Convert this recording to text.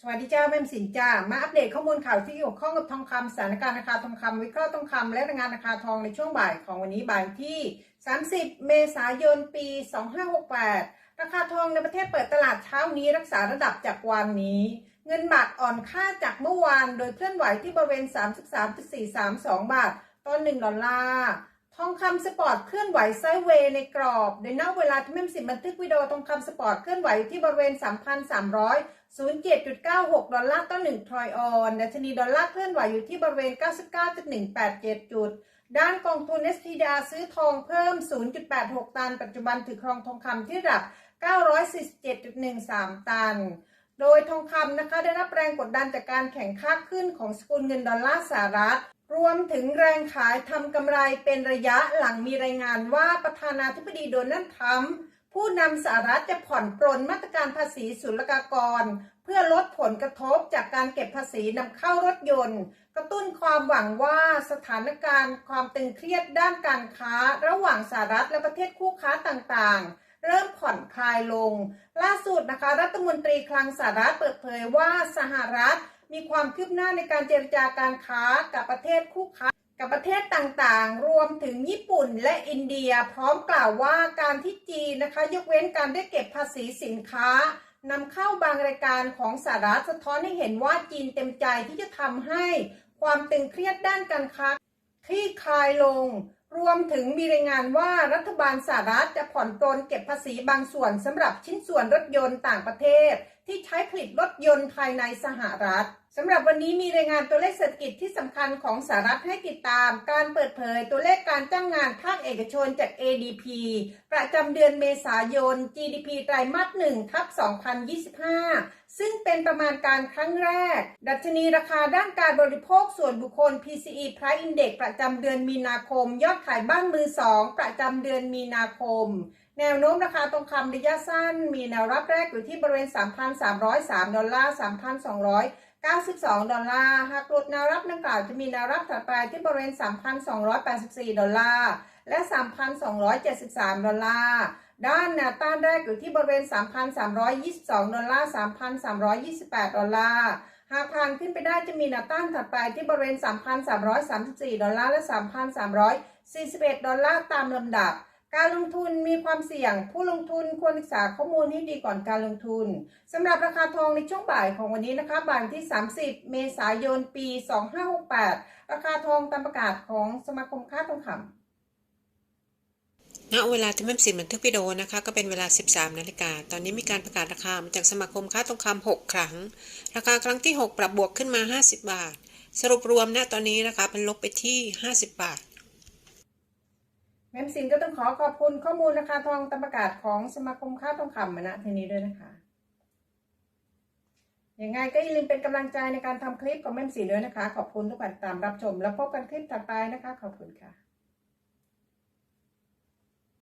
สวัสดีจ้าแม่มสินจ้า มาอัปเดตข้อมูลข่าวที่เกี่ยวข้องกับทองคำสถานการณ์ราคาทองคำวิเคราะห์ทองคำและรายงานราคาทองในช่วงบ่ายของวันนี้บ่ายที่ 30 เมษายน ปี 2568 ราคาทองในประเทศเปิดตลาดเช้านี้รักษาระดับจากวันนี้ เงินบาทอ่อนค่าจากเมื่อวาน โดยเคลื่อนไหวที่บริเวณ 33.432 บาทต่อ1ดอลลาร์ทองคำสปอร์ตเคลื่อนไหวไซด์เวย์ในกรอบ โดยณเวลาที่แม่มสินบันทึกวิดีโอทองคำสปอร์ตเคลื่อนไหวอยู่ที่บริเวณ 3,300 07.96 ดอลลาร์ต่อ1ทรอยออนดัชนีดอลลาร์เคลื่อนไหวอยู่ที่บริเวณ 99.187 จุด ด้านกองทุน SPDR ซื้อทองเพิ่ม 0.86 ตัน ปัจจุบันถือครองทองคำที่ระดับ 947.13 ตัน โดยทองคำนะคะได้รับแรงกดดันจากการแข่งค่าขึ้นของสกุลเงินดอลลาร์สหรัฐรวมถึงแรงขายทำกำไรเป็นระยะหลังมีรายงานว่าประธานาธิบดีโดนัลด์ทรัมป์ ผู้นำสหรัฐจะผ่อนปรนมาตรการภาษีศุลกากร เพื่อลดผลกระทบจากการเก็บภาษีนำเข้ารถยนต์ กระตุ้นความหวังว่าสถานการณ์ ความตึงเครียดด้านการค้า ระหว่างสหรัฐและประเทศคู่ค้าต่างๆ เริ่มผ่อนคลายลง ล่าสุดนะคะ รัฐมนตรีคลังสหรัฐเปิดเผยว่าสหรัฐมีความคืบหน้าในการเจรจาการค้ากับประเทศคู่ค้า กับประเทศต่างๆ รวมถึงญี่ปุ่นและอินเดียพร้อมกล่าวว่าการที่จีนนะคะ ยกเว้นการได้เก็บภาษีสินค้านำเข้าบางรายการของสหรัฐสะท้อนให้เห็นว่าจีนเต็มใจที่จะทำให้ความตึงเครียดด้านการค้าคลี่คลายลง รวมถึงมีรายงานว่ารัฐบาลสหรัฐจะผ่อนปรนเก็บภาษีบางส่วนสำหรับชิ้นส่วนรถยนต์ต่างประเทศ ที่ใช้ผลิตรถยนต์ภายในสหรัฐ สำหรับวันนี้มีรายงานตัวเลขเศรษฐกิจที่สำคัญของสหรัฐให้ติดตาม การเปิดเผยตัวเลขการจ้างงานภาคเอกชนจาก ADP ประจำเดือนเมษายน GDP ไตรมาส1ทับ2025 ซึ่งเป็นประมาณการครั้งแรก ดัชนีราคาด้านการบริโภคส่วนบุคคล PCE Price Index ประจำเดือนมีนาคม ยอดขายบ้านมือสองประจำเดือนมีนาคมแนวโน้มราคาทองคำระยะสั้น มีแนวรับแรกอยู่ที่บริเวณ 3,303 ดอลลาร์ 92 ดอลลาร์ หากหลุดแนวรับดังกล่าวจะมีแนวรับถัดไปที่บริเวณ 3,284 ดอลลาร์ และ 3,273 ดอลลาร์ ด้านแนวต้านแรกอยู่ที่บริเวณ 3,322 ดอลลาร์ 3,328 ดอลลาร์ หากผ่านขึ้นไปได้จะมีแนวต้านถัดไปที่บริเวณ 3,334 ดอลลาร์ และ 3,341 ดอลลาร์ตามลำดับ การลงทุนมีความเสี่ยง ผู้ลงทุนควรศึกษาข้อมูลให้ดีก่อนการลงทุนสำหรับราคาทองในช่วงบ่ายของวันนี้นะคะบ่ายที่ 30 เมษายน ปี 2568 ราคาทองตามประกาศของสมาคมค้าทองคำณเวลาที่แม่สินบันทึกวิดีโอนะคะก็เป็นเวลา 13 นาฬิกา ตอนนี้มีการประกาศราคามาจากสมาคมค้าทองคำ6 ครั้ง ราคาครั้งที่ 6 ปรับบวกขึ้นมา 50 บาท สรุปรวมณตอนนี้นะคะเป็นลบไปที่ 50 บาท แมมสินก็ต้องขอขอบคุณข้อมูลราคาทองตามประกาศของสมาคมค้าทองคำมาณที่นี้ด้วยนะคะยังไงก็อย่าลืมเป็นกำลังใจในการทำคลิปของแม่มสินด้วยนะคะ ขอบคุณทุกท่านตามรับชม แล้วพบกันคลิปถัดไปนะคะ ขอบคุณค่ะ